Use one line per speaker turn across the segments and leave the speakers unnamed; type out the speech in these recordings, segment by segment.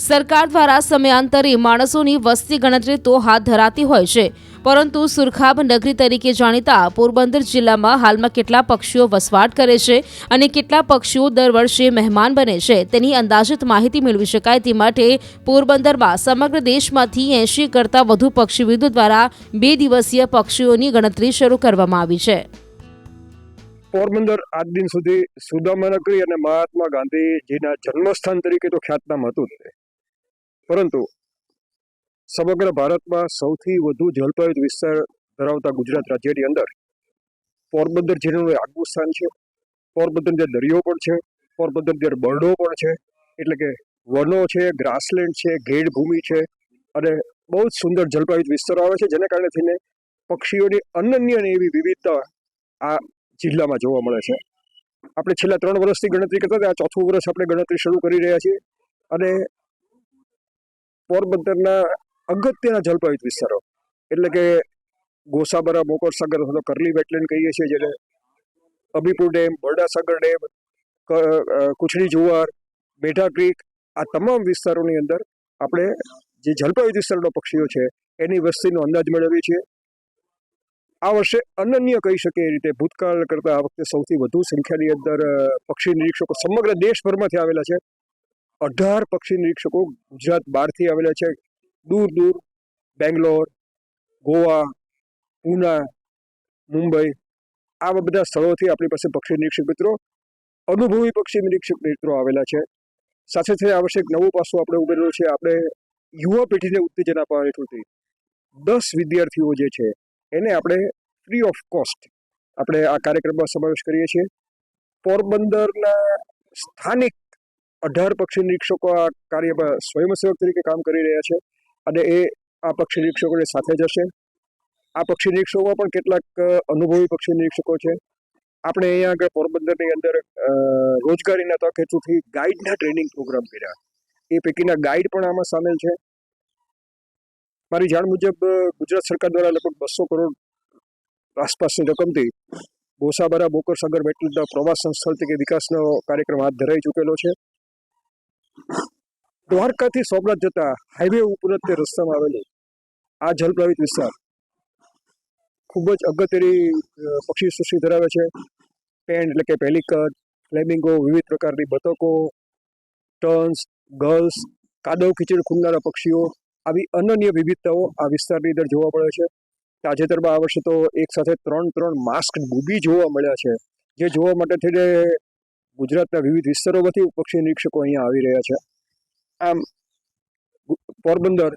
સરકાર દ્વારા સમયાંતરે માણસોની વસ્તી ગણતરી તો હાથ ધરાતી હોય છે, પરંતુ સુરખાબ નગરી તરીકે જાણીતા પોરબંદર જિલ્લામાં હાલમાં કેટલા પક્ષીઓ વસવાટ કરે છે અને કેટલા પક્ષીઓ દર વર્ષે મહેમાન બને છે, તેની અંદાજિત માહિતી મેળવી શકાય તે માટે પોરબંદરમાં સમગ્ર દેશમાંથી એંશી કરતાં વધુ પક્ષીવિદો દ્વારા બે દિવસીય પક્ષીઓની ગણતરી શરૂ કરવામાં આવી છે.
પોરબંદર આજ દિન સુધી સુદામા નગરી અને મહાત્મા ગાંધીજીના જન્મસ્થાન તરીકે તો ખ્યાતનામ હતું પરંતુ સમગ્ર ભારતમાં સૌથી વધુ જળપાયુત વિસ્તાર ધરાવતા ગુજરાત રાજ્યની અંદર પોરબંદર જિલ્લાનું આગવું સ્થાન છે. પોરબંદર દરિયો પણ છે, પોરબંદર બરડો પણ છે, એટલે કે વનો છે ગ્રાસલેન્ડ છે ઘેડ ભૂમિ છે અને બહુ જ સુંદર જળપાયુત વિસ્તારો આવે છે, જેને કારણે થઈને પક્ષીઓની અનન્ય અને એવી વિવિધતા આ જિલ્લામાં જોવા મળે છે. આપણે છેલ્લા ત્રણ વર્ષથી ગણતરી કરતા હતા, આ ચોથું વર્ષ આપણે ગણતરી શરૂ કરી રહ્યા છીએ અને પોરબંદરના અગત્યના જલપાયુત વિસ્તારો. એટલે કે ગોસાબરા, મોકર સાગર, અથવા કરલી વેટલેન્ડ કહીએ છીએ જેને અબીપુર ડેમ બરડાસાગર ડેમ કુછડી જુવાર, બેઠા ક્રીક આ તમામ વિસ્તારોની અંદર આપણે જે જલપાયુત વિસ્તારનો પક્ષીઓ છે એની વસ્તીનો અંદાજ મેળવીએ છીએ. આ વર્ષે અનન્ય કહી શકે એ રીતે ભૂતકાળ કરતાં આ વખતે સૌથી વધુ સંખ્યાની અંદર પક્ષી નિરીક્ષકો સમગ્ર દેશભરમાંથી આવેલા છે. અઢાર પક્ષી નિરીક્ષકો ગુજરાત બહારથી આવેલા છે. દૂર દૂર બેંગ્લોર, ગોવા, પૂના, મુંબઈ આવા બધા સ્થળોથી આપણી પાસે પક્ષી નિરીક્ષક મિત્રો, અનુભવી પક્ષી નિરીક્ષક મિત્રો આવેલા છે. સાથે સાથે આવશ્યક નવું પાસું આપણે ઉમેરેલું છે. આપણે યુવા પેઢીને ઉત્તેજન આપવા હેઠળથી દસ વિદ્યાર્થીઓ જે છે એને આપણે ફ્રી ઓફ કોસ્ટ આપણે આ કાર્યક્રમમાં સમાવેશ કરીએ છીએ. પોરબંદરના સ્થાનિક અઢાર પક્ષી નિરીક્ષકો આ કાર્યમાં સ્વયંસેવક તરીકે કામ કરી રહ્યા છે અને એ આ પક્ષી નિરીક્ષકોને સાથે જશે. આ પક્ષી નિરીક્ષકોમાં પણ કેટલાક અનુભવી પક્ષી નિરીક્ષકો છે. આપણે અહીંયા આગળ પોરબંદરની અંદર રોજગારીના તક હેતુથી ગાઈડના ટ્રેનિંગ પ્રોગ્રામ કર્યા. એ પૈકીના ગાઈડ પણ આમાં સામેલ છે. મારી જાણ મુજબ ગુજરાત સરકાર દ્વારા લગભગ બસો કરોડ આસપાસની રકમથી ગોસાબરા બોકર સાગર વેટલેન્ડના પ્રવાસન સ્થળ તરીકે વિકાસનો કાર્યક્રમ હાથ ધરાઈ ચૂકેલો છે. દ્વારકાથી સોમનાથ જતા હાઈવે ઉપર તે રસ્તામાં આવેલો આ જલપ્લાવિત વિસ્તાર. ખૂબ જ અગત્યની પક્ષી સૃષ્ટિ ધરાવે છે. પેન એટલે કે પેલિકન ફ્લેમિંગો વિવિધ પ્રકારની બતકો ટર્ન્સ ગર્લ્સ કાદવ ખીચડ ખૂંદનારા પક્ષીઓ આવી અનન્ય વિવિધતાઓ આ વિસ્તારની અંદર જોવા મળે છે. તાજેતરમાં આ વર્ષે તો એક સાથે ત્રણ ત્રણ માસ્ક ડૂબી જોવા મળ્યા છે. જે જોવા માટે થઈને ગુજરાતના વિવિધ વિસ્તારોમાંથી પક્ષી નિરીક્ષકો અહીંયા આવી રહ્યા છે. આમ, પોરબંદર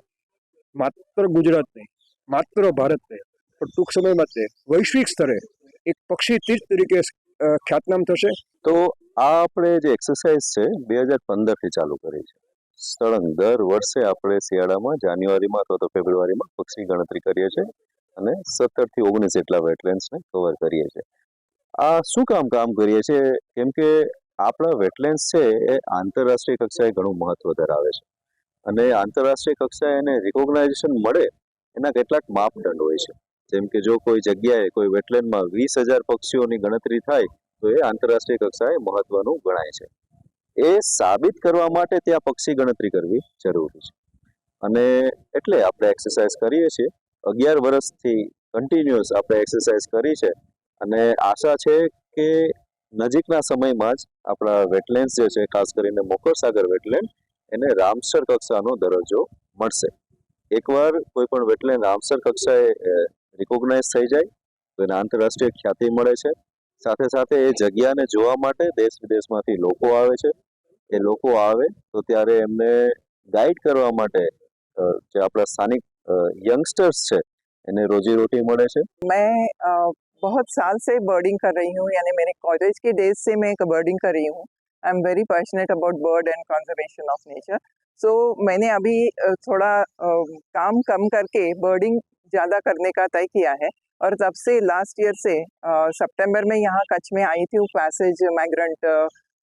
માત્ર ગુજરાત નહીં, માત્ર ભારત નહીં પણ ટૂંક સમયમાં તે વૈશ્વિક સ્તરે એક પક્ષી તીર્થ તરીકે ખ્યાતનામ થશે.
તો આ આપણે જે એક્સરસાઇઝ છે, બે હજાર પંદરથી ચાલુ કરી છે. સળંગ દર વર્ષે આપણે શિયાળામાં, જાન્યુઆરીમાં, અથવા તો ફેબ્રુઆરીમાં પક્ષી ગણતરી કરીએ છીએ અને સત્તરથી ઓગણીસ જેટલા વેટલેન્ડ્સને કવર કરીએ છીએ. આ શું કામ કામ કરીએ છીએ? કેમ કે આપણા વેટલેન્ડ્સ છે, એ આંતરરાષ્ટ્રીય કક્ષાએ ઘણું મહત્વ ધરાવે છે. અને આંતરરાષ્ટ્રીય કક્ષાએ એને રિકોગ્નાઇઝેશન મળે, એના કેટલાક માપદંડ હોય છે. જેમ કે જો કોઈ જગ્યાએ કોઈ વેટલેન્ડમાં વીસ હજાર પક્ષીઓની ગણતરી થાય, તો એ આંતરરાષ્ટ્રીય કક્ષાએ મહત્વનું ગણાય છે. એ સાબિત કરવા માટે ત્યાં પક્ષી ગણતરી કરવી જરૂરી છે. અને એટલે આપણે એક્સરસાઇઝ કરીએ છીએ. અગિયાર વર્ષથી કન્ટિન્યુઅસ આપણે એક્સરસાઇઝ કરી છે. અને આશા છે કે નજીકના સમયમાં જ આપણા વેટલેન્ડ્સ જે છે, ખાસ કરીને મોકર સાગર વેટલેન્ડ એને રામસર કક્ષાનો દરજ્જો મળશે. એકવાર કોઈ પણ વેટલેન્ડ રામસર કક્ષાએ રિકોગ્નાઇઝ થઈ જાય, તો એને આંતરરાષ્ટ્રીય ખ્યાતિ મળે છે. સાથે સાથે એ જગ્યાને જોવા માટે દેશ વિદેશમાંથી લોકો આવે છે. એ લોકો આવે તો ત્યારે એમને ગાઈડ કરવા માટે જે આપણા સ્થાનિક યંગસ્ટર્સ છે, એને રોજીરોટી મળે છે.
મેં बहुत साल से बर्डिंग कर रही हूँ, यानी मेरे कॉलेज के डेज़ से मैं बर्डिंग कर रही हूँ। I am very passionate about bird and conservation of nature so मैंने अभी थोड़ा काम कम करके बर्डिंग ज़्यादा करने का तय किया है और तब से लास्ट ईयर से सितंबर में यहाँ कच्छ में आई थी पैसेज माइग्रेंट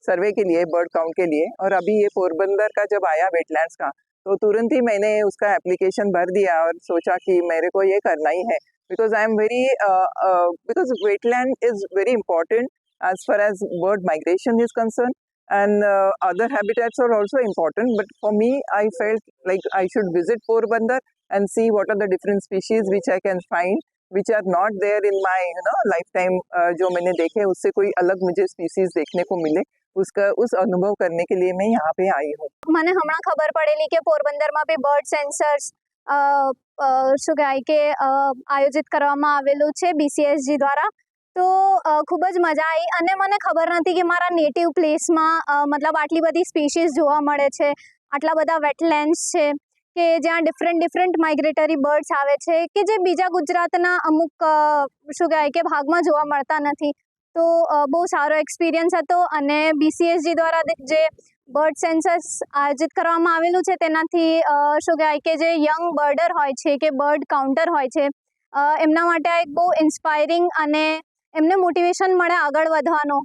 सर्वे के लिए बर्ड काउंट के लिए और अभी ये पोरबंदर का जब आया वेटलैंड्स का तो तुरंत ही मैंने उसका एप्लीकेशन भर दिया और सोचा कि मेरे को ये करना ही है। because I am very uh, uh, because wetland is very important as far as bird migration is concerned. And uh, other habitats are also important but for me i felt like i should visit porbandar and see what are the different species which i can find which are not there in my you know lifetime uh, जो मैंने देखे उससे कोई अलग मुझे species देखने को मिले उसका उस अनुभव करने के लिए मैं यहाँ पे आई हूँ।
मैंने हमारा खबर पढ़े ली कि पोरबंदर में भी बर्ड सेंसर्स શું કહેવાય કે આયોજિત કરવામાં આવેલું છે બીસીએસજી દ્વારા. તો ખૂબ જ મજા આવી અને મને ખબર નથી કે મારા નેટિવ પ્લેસમાં મતલબ આટલી બધી સ્પીસીસ જોવા મળે છે, આટલા બધા વેટલેન્ડ્સ છે, કે જ્યાં ડિફરન્ટ ડિફરન્ટ માઇગ્રેટરી બર્ડ્સ આવે છે, કે જે બીજા ગુજરાતના અમુક શું કહેવાય કે ભાગમાં જોવા મળતા નથી. તો બહુ સારો એક્સપિરિયન્સ હતો અને બીસીએસજી દ્વારા જે બર્ડ સેન્સસ આયોજિત કરવામાં આવેલું છે, તેનાથી શું કહેવાય કે જે યંગ બર્ડર હોય છે કે બર્ડ કાઉન્ટર હોય છે એમના માટે આ એક બહુ ઇન્સ્પાયરિંગ અને એમને મોટિવેશન મળે આગળ વધવાનો.